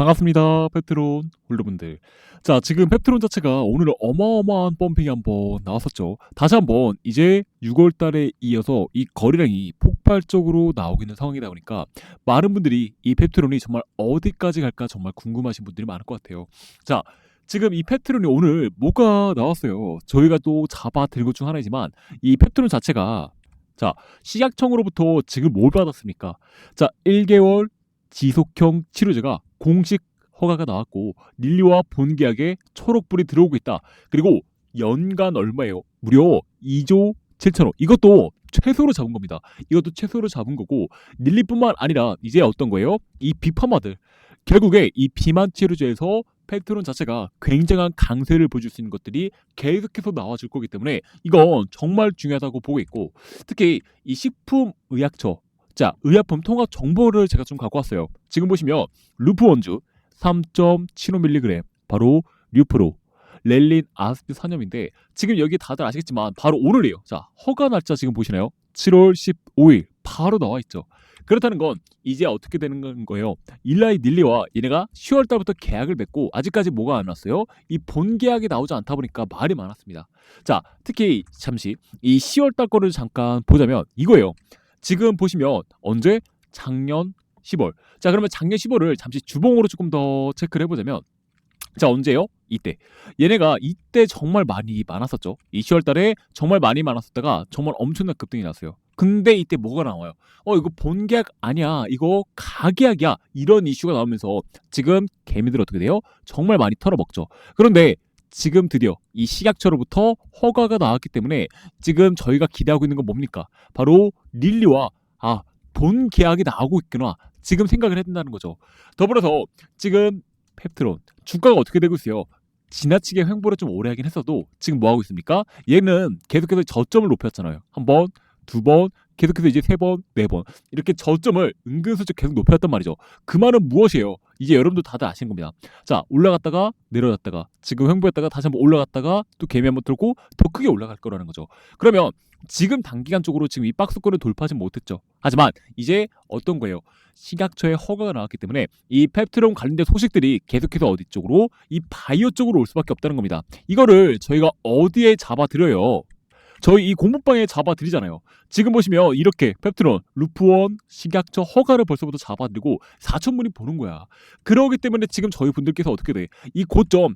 반갑습니다. 페트론 홀더분들. 자, 지금 펩트론 자체가 오늘 어마어마한 펌핑이 한번 나왔었죠. 다시 한번 이제 6월 달에 이어서 이 거래량이 폭발적으로 나오고 있는 상황이다 보니까 많은 분들이 이 펩트론이 정말 어디까지 갈까 정말 궁금하신 분들이 많을 것 같아요. 자, 지금 이 펩트론이 오늘 뭐가 나왔어요. 저희가 또 잡아 것중 하나이지만 이 펩트론 자체가 자, 식약청으로부터 지금 뭘 받았습니까? 자, 1개월 지속형 치료제가 공식 허가가 나왔고 릴리와 본계약에 초록불이 들어오고 있다. 그리고 연간 얼마예요? 무려 2조 7천억. 이것도 최소로 잡은 겁니다. 이것도 최소로 잡은 거고 릴리뿐만 아니라 이제 어떤 거예요? 이 비파마들 결국에 이 비만 치료제에서 펩트론 자체가 굉장한 강세를 보여줄 수 있는 것들이 계속해서 나와줄 거기 때문에 이건 정말 중요하다고 보고 있고 특히 이 식품 의약처 자, 의약품 통합 정보를 제가 좀 갖고 왔어요. 지금 보시면 루프 원주 3.75mg 바로 류프로 렐린 아스피 산염인데 지금 여기 다들 아시겠지만 바로 오늘이에요. 자, 허가 날짜 지금 보시나요? 7월 15일 바로 나와 있죠. 그렇다는 건 이제 어떻게 되는 거예요? 일라이 닐리와 얘네가 10월 달부터 계약을 맺고 아직까지 뭐가 안 왔어요? 이 본 계약이 나오지 않다 보니까 말이 많았습니다. 자, 특히 잠시 이 10월 달 거를 잠깐 보자면 이거예요. 지금 보시면 언제 작년 10월. 자, 그러면 작년 10월을 잠시 주봉으로 조금 더 체크를 해보자면 자, 언제요? 이때. 얘네가 이때 정말 많이 많았었죠. 이 10월 달에 정말 많이 많았었다가 정말 엄청난 급등이 났어요. 근데 이때 뭐가 나와요? 어, 이거 본계약 아니야. 이거 가계약이야. 이런 이슈가 나오면서 지금 개미들 어떻게 돼요? 정말 많이 털어먹죠. 그런데 지금 드디어 이 식약처로부터 허가가 나왔기 때문에 지금 저희가 기대하고 있는 건 뭡니까? 바로 릴리와 아, 본 계약이 나오고 있구나. 지금 생각을 해야 된다는 거죠. 더불어서 지금 펩트론 주가가 어떻게 되고 있어요? 지나치게 횡보를 좀 오래 하긴 했어도 지금 뭐 하고 있습니까? 얘는 계속해서 저점을 높였잖아요. 한 번, 두 번, 계속해서 이제 세 번, 네 번 이렇게 저점을 은근슬쩍 계속 높였단 말이죠. 그 말은 무엇이에요? 이제 여러분도 다들 아시는 겁니다. 자 올라갔다가 내려갔다가 지금 횡보했다가 다시 한번 올라갔다가 또 개미 한번 들고 더 크게 올라갈 거라는 거죠. 그러면 지금 단기간적으로 지금 이 박스권을 돌파하지 못했죠. 하지만 이제 어떤 거예요? 식약처의 허가가 나왔기 때문에 이 펩트론 관련된 소식들이 계속해서 어디 쪽으로 이 바이오 쪽으로 올 수밖에 없다는 겁니다. 이거를 저희가 어디에 잡아드려요? 저희 이 공부방에 잡아드리잖아요. 지금 보시면 이렇게 펩트론, 루프원, 식약처 허가를 벌써부터 잡아드리고 4천분이 보는 거야. 그러기 때문에 지금 저희 분들께서 어떻게 돼? 이 고점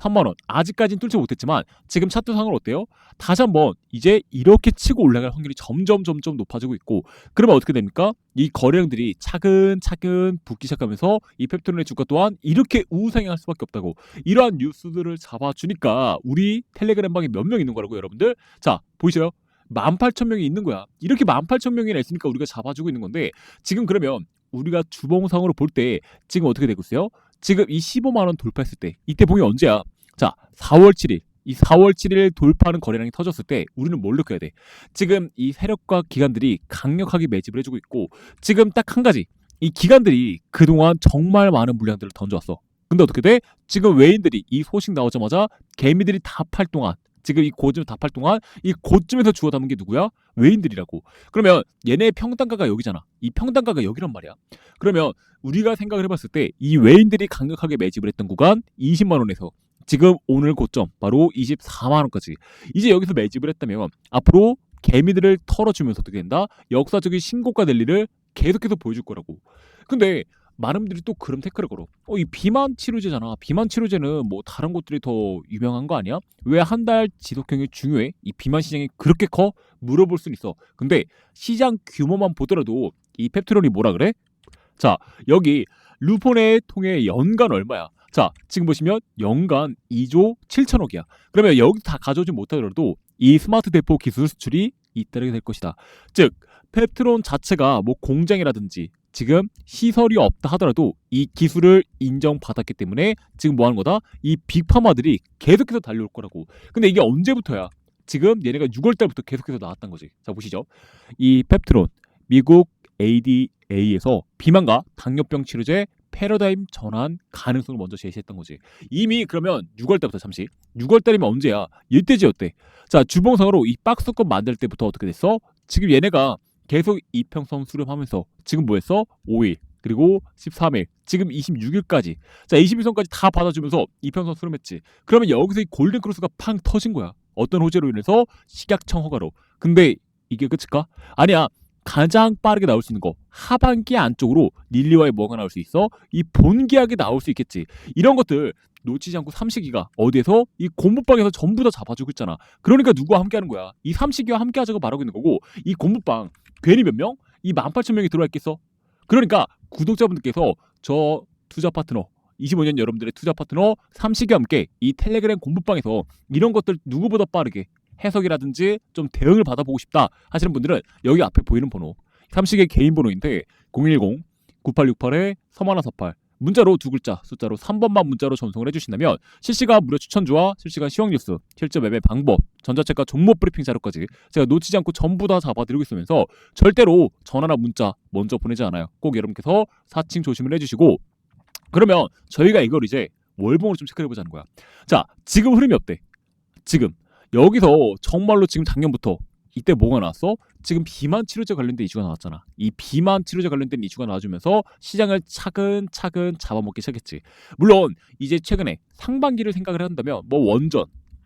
23만 원 아직까지는 뚫지 못했지만 지금 차트상으로 어때요? 다시 한번 이제 이렇게 치고 올라갈 확률이 점점 점점 높아지고 있고 그러면 어떻게 됩니까? 이 거래량들이 차근차근 붙기 시작하면서 이 펩트론의 주가 또한 이렇게 우상향할 수밖에 없다고 이러한 뉴스들을 잡아주니까 우리 텔레그램 방에 몇 명 있는 거라고 여러분들 자 보이세요? 18,000명이 있는 거야. 이렇게 18,000명이나 있으니까 우리가 잡아주고 있는 건데 지금 그러면 우리가 주봉상으로 볼 때 지금 어떻게 되고 있어요? 지금 이 15만 원 돌파했을 때 이때 봉이 언제야? 자, 4월 7일. 이 4월 7일 돌파하는 거래량이 터졌을 때 우리는 뭘 느껴야 돼? 지금 이 세력과 기관들이 강력하게 매집을 해주고 있고 지금 딱 한 가지 이 기관들이 그동안 정말 많은 물량들을 던져왔어. 근데 어떻게 돼? 지금 외인들이 이 소식 나오자마자 개미들이 다 팔 동안 지금 이 고점 다팔 동안 이 고점에서 주워 담은 게 누구야? 외인들이라고. 그러면 얘네 평단가가 여기잖아. 이 평단가가 여기란 말이야. 그러면 우리가 생각을 해봤을 때 이 외인들이 강력하게 매집을 했던 구간 20만 원에서 지금 오늘 고점 바로 24만 원까지 이제 여기서 매집을 했다면 앞으로 개미들을 털어주면서 어떻게 된다? 역사적인 신고가 될 일을 계속해서 보여줄 거라고. 근데 많은 분들이 또 그런 태클을 걸어. 어, 이 비만 치료제잖아. 비만 치료제는 뭐 다른 것들이 더 유명한 거 아니야? 왜 한 달 지속형이 중요해? 이 비만 시장이 그렇게 커? 물어볼 수는 있어. 근데 시장 규모만 보더라도 이 펩트론이 뭐라 그래? 자, 여기 루폰의 통해 연간 얼마야? 자, 지금 보시면 연간 2조 7천억이야. 그러면 여기 다 가져오지 못하더라도 이 스마트 대포 기술 수출이 잇따르게 될 것이다. 즉, 펩트론 자체가 뭐 공장이라든지 지금 시설이 없다 하더라도 이 기술을 인정받았기 때문에 지금 뭐 하는 거다? 이 빅파마들이 계속해서 달려올 거라고. 근데 이게 언제부터야? 지금 얘네가 6월 달부터 계속해서 나왔던 거지. 자, 보시죠. 이 펩트론 미국 ADA에서 비만과 당뇨병 치료제 패러다임 전환 가능성을 먼저 제시했던 거지. 이미 그러면 6월 달부터 잠시 6월 달이면 언제야? 이때지였대. 자, 주봉상으로 이 박스권 만들 때부터 어떻게 됐어? 지금 얘네가 계속 이평선 수렴하면서 지금 뭐 했어? 5일, 그리고 13일, 지금 26일까지. 자, 21선까지 다 받아주면서 이평선 수렴했지. 그러면 여기서 이 골든 크로스가 팡 터진 거야. 어떤 호재로 인해서 식약청 허가로. 근데 이게 끝일까? 아니야. 가장 빠르게 나올 수 있는 거 하반기 안쪽으로 릴리와의 뭐가 나올 수 있어? 이 본계약이 나올 수 있겠지. 이런 것들 놓치지 않고 삼식이가 어디에서 이 고무방에서 전부 다 잡아주고 있잖아. 그러니까 누구와 함께하는 거야? 이 삼식이와 함께하자고 말하고 있는 거고 이 고무방 괜히 몇 명? 이 18,000명이 들어와 있겠어? 그러니까 구독자분들께서 저 투자 파트너 25년 여러분들의 투자 파트너 삼식이와 함께 이 텔레그램 공부방에서 이런 것들 누구보다 빠르게 해석이라든지 좀 대응을 받아보고 싶다 하시는 분들은 여기 앞에 보이는 번호 삼식의 개인 번호인데 010 9868에 서만화48 문자로 두 글자 숫자로 3번만 문자로 전송을 해주신다면 실시간 무료 추천주와 실시간 시황 뉴스, 실제 맵의 방법, 전자책과 종목 브리핑 자료까지 제가 놓치지 않고 전부 다 잡아드리고 있으면서 절대로 전화나 문자 먼저 보내지 않아요. 꼭 여러분께서 사칭 조심을 해주시고 그러면 저희가 이걸 이제 월봉으로 좀 체크해 보자는 거야. 자, 지금 흐름이 어때? 지금 여기서 정말로 지금 작년부터 이때 뭐가 나왔어? 지금 비만 치료제 관련된 이슈가 나왔잖아. 이 비만 치료제 관련된 이슈가 나와주면서 시장을 차근차근 잡아먹기 시작했지. 물론 이제 최근에 상반기를 생각을 한다면 뭐 원전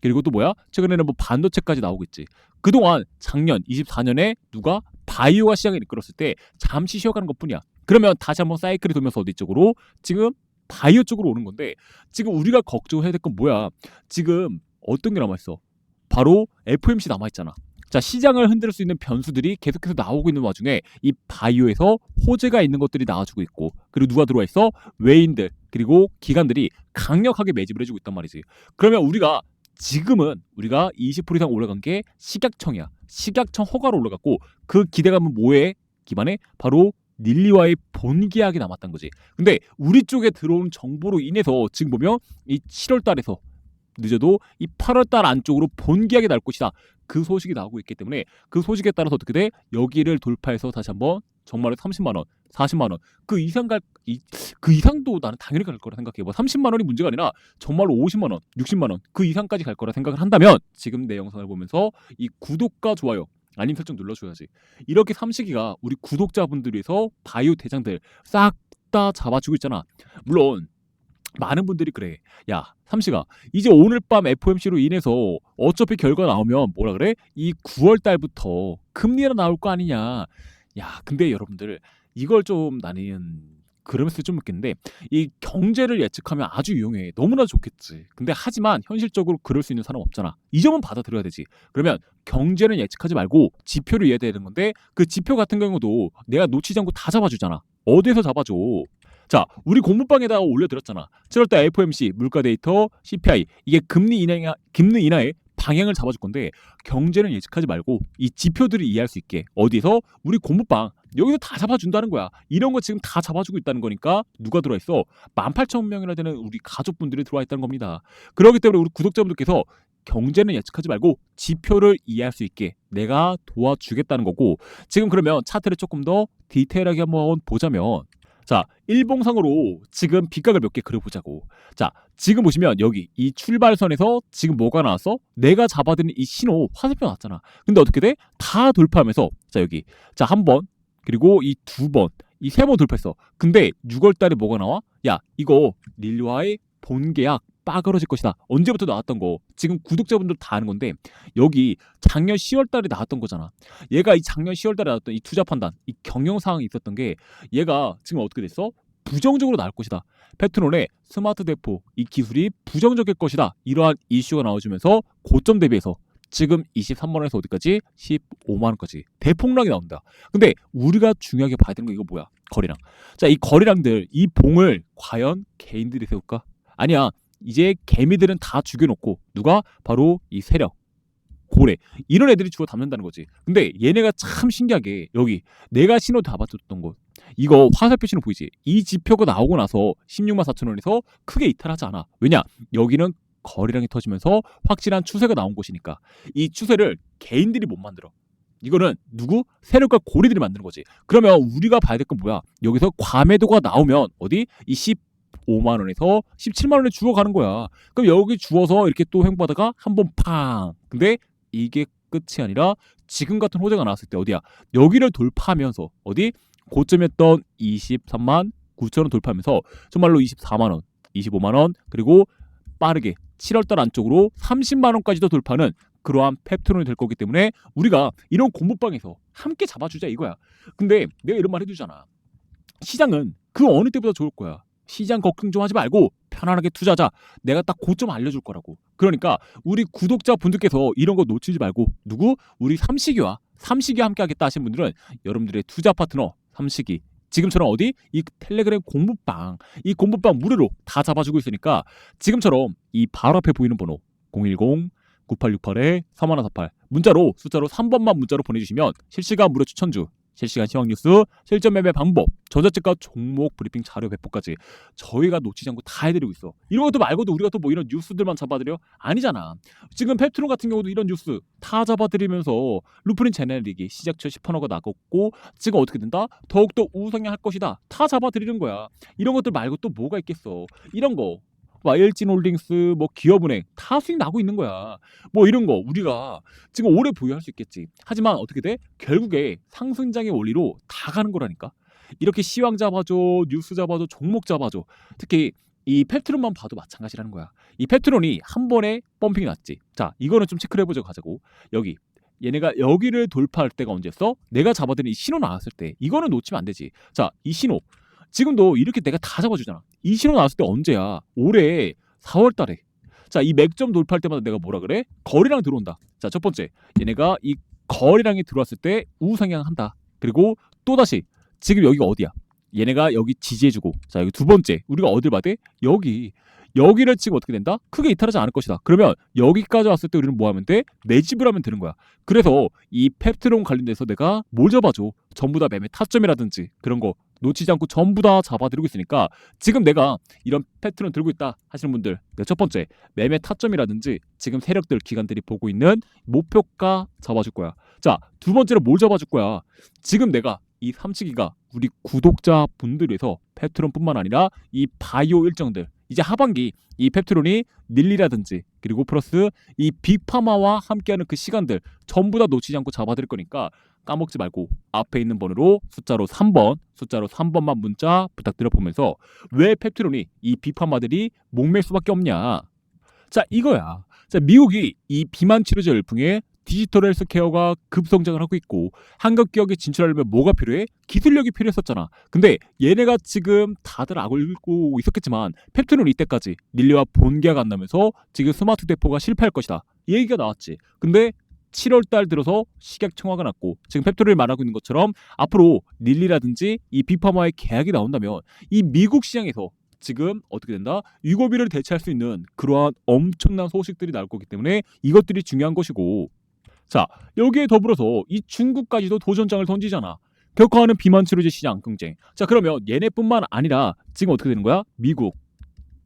그리고 또 뭐야? 최근에는 뭐 반도체까지 나오겠지. 그동안 작년 24년에 누가 바이오가 시장을 이끌었을 때 잠시 쉬어가는 것뿐이야. 그러면 다시 한번 사이클이 돌면서 어디 쪽으로? 지금 바이오 쪽으로 오는 건데 지금 우리가 걱정해야 될 건 뭐야? 지금 어떤 게 남아있어? 바로 FMC 남아있잖아. 자 시장을 흔들 수 있는 변수들이 계속해서 나오고 있는 와중에 이 바이오에서 호재가 있는 것들이 나와주고 있고 그리고 누가 들어와 있어? 외인들 그리고 기관들이 강력하게 매집을 해주고 있단 말이지. 그러면 우리가 지금은 우리가 20% 이상 올라간 게 식약청이야. 식약청 허가로 올라갔고 그 기대감은 뭐에? 기반에 바로 닐리와의 본계약이 남았던 거지. 근데 우리 쪽에 들어온 정보로 인해서 지금 보면 이 7월 달에서 늦어도 이 8월 달 안쪽으로 본계약이 날 것이다. 그 소식이 나오고 있기 때문에 그 소식에 따라서 어떻게 돼? 여기를 돌파해서 다시 한번 정말로 30만 원, 40만 원, 그 이상 갈, 이, 그 이상도 나는 당연히 갈 거라 생각해. 뭐 30만 원이 문제가 아니라 정말로 50만 원, 60만 원, 그 이상까지 갈 거라 생각을 한다면 지금 내 영상을 보면서 이 구독과 좋아요, 알림 설정 눌러줘야지. 이렇게 삼식이가 우리 구독자분들에서 바이오 대장들 싹 다 잡아주고 있잖아. 물론 많은 분들이 그래. 야, 삼시가 이제 오늘 밤 FOMC로 인해서 어차피 결과 나오면 뭐라 그래? 이 9월 달부터 금리가 나올 거 아니냐. 야, 근데 여러분들 이걸 좀 나는 그러면서 좀 웃겠는데 이 경제를 예측하면 아주 유용해. 너무나 좋겠지. 근데 하지만 현실적으로 그럴 수 있는 사람 없잖아. 이 점은 받아들여야 되지. 그러면 경제는 예측하지 말고 지표를 이해해야 되는 건데 그 지표 같은 경우도 내가 놓치지 않고 다 잡아주잖아. 어디에서 잡아줘? 자, 우리 공부방에다가 올려드렸잖아. 7월달 FOMC 물가 데이터, CPI 이게 금리 인하 금리 인하의 방향을 잡아줄 건데 경제는 예측하지 말고 이 지표들을 이해할 수 있게 어디서 우리 공부방 여기서 다 잡아준다는 거야. 이런 거 지금 다 잡아주고 있다는 거니까 누가 들어와 있어? 18,000명이나 되는 우리 가족분들이 들어와 있다는 겁니다. 그렇기 때문에 우리 구독자분들께서 경제는 예측하지 말고 지표를 이해할 수 있게 내가 도와주겠다는 거고 지금 그러면 차트를 조금 더 디테일하게 한번 보자면 자, 일봉상으로 지금 빗각을 몇 개 그려보자고. 자, 지금 보시면 여기 이 출발선에서 지금 뭐가 나왔어? 내가 잡아드는 이 신호 화살표 나왔잖아. 근데 어떻게 돼? 다 돌파하면서 자 여기 자 한 번 그리고 이 두 번 이 세 번 돌파했어. 근데 6월 달에 뭐가 나와? 야 이거 릴와의 본계약 빠그러질 것이다. 언제부터 나왔던 거. 지금 구독자분들 다 아는 건데 여기 작년 10월 달에 나왔던 거잖아. 얘가 이 작년 10월 달에 나왔던 이 투자 판단, 이 경영 상황이 있었던 게 얘가 지금 어떻게 됐어? 부정적으로 나올 것이다. 페트롤의 스마트 대포 이 기술이 부정적일 것이다. 이러한 이슈가 나와주면서 고점 대비해서 지금 23만 원에서 어디까지? 15만 원까지 대폭락이 나온다. 근데 우리가 중요하게 봐야 되는 거 이거 뭐야? 거래량. 자, 이 거래량들 이 봉을 과연 개인들이 세울까? 아니야. 이제 개미들은 다 죽여놓고 누가 바로 이 세력 고래 이런 애들이 주워 담는다는 거지. 근데 얘네가 참 신기하게 여기 내가 신호 다 받았던 곳 이거 화살표 신호 보이지? 이 지표가 나오고 나서 16만 4천 원에서 크게 이탈하지 않아. 왜냐? 여기는 거래량이 터지면서 확실한 추세가 나온 곳이니까 이 추세를 개인들이 못 만들어. 이거는 누구? 세력과 고리들이 만드는 거지. 그러면 우리가 봐야 될 건 뭐야? 여기서 과매도가 나오면 어디? 이 15만 원에서 17만 원에 주워가는 거야. 그럼 여기 주워서 이렇게 또 횡보하다가 한 번 팡. 근데 이게 끝이 아니라 지금 같은 호재가 나왔을 때 어디야? 여기를 돌파하면서 어디? 고점이었던 23만 9천 원 돌파하면서 정말로 24만 원, 25만 원 그리고 빠르게 7월달 안쪽으로 30만 원까지도 돌파하는 그러한 펩트론이 될 거기 때문에 우리가 이런 공부방에서 함께 잡아주자 이거야. 근데 내가 이런 말 해주잖아. 시장은 그 어느 때보다 좋을 거야. 시장 걱정 좀 하지 말고 편안하게 투자하자. 내가 딱 고점 알려줄 거라고. 그러니까 우리 구독자 분들께서 이런 거 놓치지 말고 누구 우리 삼식이와 삼식이 함께 하겠다 하시는 분들은 여러분들의 투자 파트너 삼식이 지금처럼 어디 이 텔레그램 공부방 이 공부방 무료로 다 잡아주고 있으니까 지금처럼 이 바로 앞에 보이는 번호 010 9868에 3148 문자로 숫자로 3번만 문자로 보내주시면 실시간 무료 추천주 실시간 시황 뉴스, 실전 매매 방법, 전자책과 종목 브리핑 자료 배포까지 저희가 놓치지 않고 다 해드리고 있어. 이런 것도 말고도 우리가 또 뭐 이런 뉴스들만 잡아드려? 아니잖아. 지금 펩트론 같은 경우도 이런 뉴스 다 잡아드리면서 루프린 제네릭이 시작 초 10%가 나갔고 지금 어떻게 된다? 더욱더 우상향할 것이다. 다 잡아드리는 거야. 이런 것들 말고 또 뭐가 있겠어? 이런 거 YL진홀딩스, 뭐 기업은행 다 수익 나고 있는 거야. 뭐 이런 거 우리가 지금 오래 보유할 수 있겠지. 하지만 어떻게 돼? 결국에 상승장의 원리로 다 가는 거라니까. 이렇게 시황 잡아줘, 뉴스 잡아줘, 종목 잡아줘. 특히 이 펩트론만 봐도 마찬가지라는 거야. 이 펩트론이 한 번에 펌핑이 났지. 자, 이거는 좀 체크를 해보자고 하자고. 여기 얘네가 여기를 돌파할 때가 언제였어? 내가 잡아드린 이 신호 나왔을 때. 이거는 놓치면 안 되지. 자, 이 신호. 지금도 이렇게 내가 다 잡아주잖아. 이 신호 나왔을 때 언제야? 올해 4월 달에. 자, 이 맥점 돌파할 때마다 내가 뭐라 그래? 거리랑 들어온다. 자, 첫 번째. 얘네가 이 거리랑이 들어왔을 때 우상향한다. 그리고 또다시 지금 여기가 어디야? 얘네가 여기 지지해주고 자 여기 두 번째 우리가 어딜 봐야 돼? 여기 여기를 치고 어떻게 된다? 크게 이탈하지 않을 것이다. 그러면 여기까지 왔을 때 우리는 뭐 하면 돼? 매집을 하면 되는 거야. 그래서 이 펩트론 관련돼서 내가 뭘 잡아줘? 전부 다 매매 타점이라든지 그런 거 놓치지 않고 전부 다 잡아드리고 있으니까 지금 내가 이런 패트론 들고 있다 하시는 분들 첫 번째 매매 타점이라든지 지금 세력들 기관들이 보고 있는 목표가 잡아줄 거야. 자 두 번째로 뭘 잡아줄 거야? 지금 내가 이 삼치기가 우리 구독자 분들 위해서 페트론뿐만 아니라 이 바이오 일정들 이제 하반기 이 펩트론이 닐리라든지 그리고 플러스 이 빅파마와 함께하는 그 시간들 전부 다 놓치지 않고 잡아드릴 거니까 까먹지 말고 앞에 있는 번호로 숫자로 3번 숫자로 3번만 문자 부탁드려 보면서 왜 펩트론이 이 빅파마들이 목맬 수밖에 없냐. 자 이거야. 자 미국이 이 비만 치료제 열풍에 디지털 헬스케어가 급성장을 하고 있고 한국 기업에 진출하려면 뭐가 필요해? 기술력이 필요했었잖아. 근데 얘네가 지금 다들 알고 있었겠지만 펩트론 이때까지 닐리와 본계약 안 나면서 지금 스마트 대포가 실패할 것이다. 이 얘기가 나왔지. 근데 7월 달 들어서 식약 청화가 났고 지금 펩토를 말하고 있는 것처럼 앞으로 닐리라든지 이 빅파마의 계약이 나온다면 이 미국 시장에서 지금 어떻게 된다? 유고비를 대체할 수 있는 그러한 엄청난 소식들이 나올 거기 때문에 이것들이 중요한 것이고 자 여기에 더불어서 이 중국까지도 도전장을 던지잖아. 격화하는 비만 치료제 시장 경쟁. 자 그러면 얘네뿐만 아니라 지금 어떻게 되는 거야? 미국,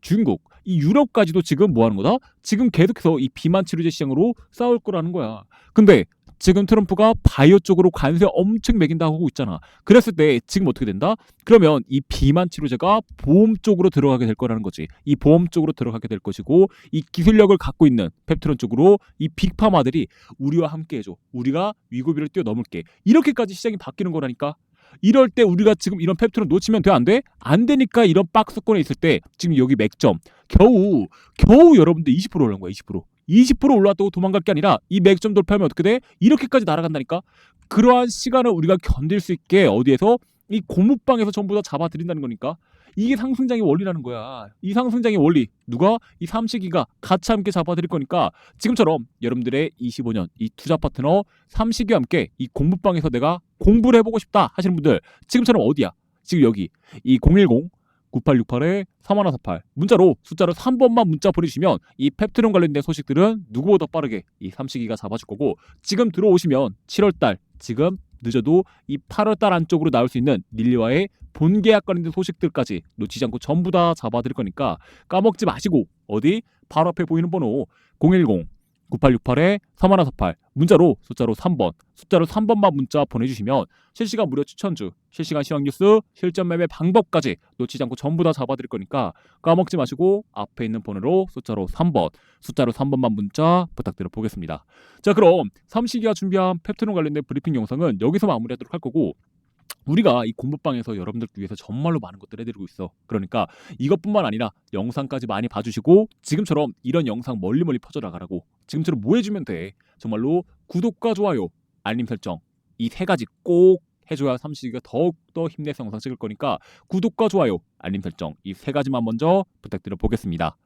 중국, 이 유럽까지도 지금 뭐 하는 거다? 지금 계속해서 이 비만 치료제 시장으로 싸울 거라는 거야. 근데 지금 트럼프가 바이오 쪽으로 관세 엄청 매긴다고 하고 있잖아. 그랬을 때 지금 어떻게 된다? 그러면 이 비만 치료제가 보험 쪽으로 들어가게 될 거라는 거지. 이 보험 쪽으로 들어가게 될 것이고 이 기술력을 갖고 있는 펩트론 쪽으로 이 빅파마들이 우리와 함께 해줘. 우리가 위고비를 뛰어넘을게. 이렇게까지 시장이 바뀌는 거라니까. 이럴 때 우리가 지금 이런 펩트론 놓치면 돼 안 돼? 안 되니까 이런 박스권에 있을 때 지금 여기 맥점 겨우 겨우 여러분들 20% 올라온 거야 20% 20% 올라왔다고 도망갈 게 아니라 이 맥점 돌파하면 어떻게 돼? 이렇게까지 날아간다니까? 그러한 시간을 우리가 견딜 수 있게 어디에서? 이 고무방에서 전부 다 잡아드린다는 거니까? 이게 상승장의 원리라는 거야. 이 상승장의 원리. 누가? 이 삼식이가 같이 함께 잡아드릴 거니까. 지금처럼 여러분들의 25년 이 투자 파트너 삼식이와 함께 이 공부방에서 내가 공부를 해보고 싶다 하시는 분들 지금처럼 어디야? 지금 여기. 이 010 9868에 3148 문자로 숫자로 3번만 문자 보내주시면 이 펩트론 관련된 소식들은 누구보다 빠르게 이 삼식이가 잡아줄 거고 지금 들어오시면 7월달 지금 늦어도 이 8월달 안쪽으로 나올 수 있는 닐리와의 본계약 관련된 소식들까지 놓치지 않고 전부 다 잡아드릴 거니까 까먹지 마시고 어디 바로 앞에 보이는 번호 010 9868에 3148 문자로 숫자로 3번. 숫자로 3번만 문자 보내주시면 실시간 무료 추천주 실시간 시황 뉴스 실전 매매 방법까지 놓치지 않고 전부 다 잡아드릴 거니까 까먹지 마시고 앞에 있는 번호로 숫자로 3번 숫자로 3번만 문자 부탁드려 보겠습니다. 자 그럼 삼식이가 준비한 펩트론 관련된 브리핑 영상은 여기서 마무리하도록 할 거고 우리가 이 공부방에서 여러분들을 위해서 정말로 많은 것들을 해드리고 있어. 그러니까 이것뿐만 아니라 영상까지 많이 봐주시고 지금처럼 이런 영상 멀리 멀리 퍼져나가라고 지금처럼 뭐 해주면 돼. 정말로 구독과 좋아요, 알림 설정 이 세 가지 꼭 해줘야 삼식이가 더욱더 힘내서 영상 찍을 거니까 구독과 좋아요, 알림 설정 이 세 가지만 먼저 부탁드려 보겠습니다.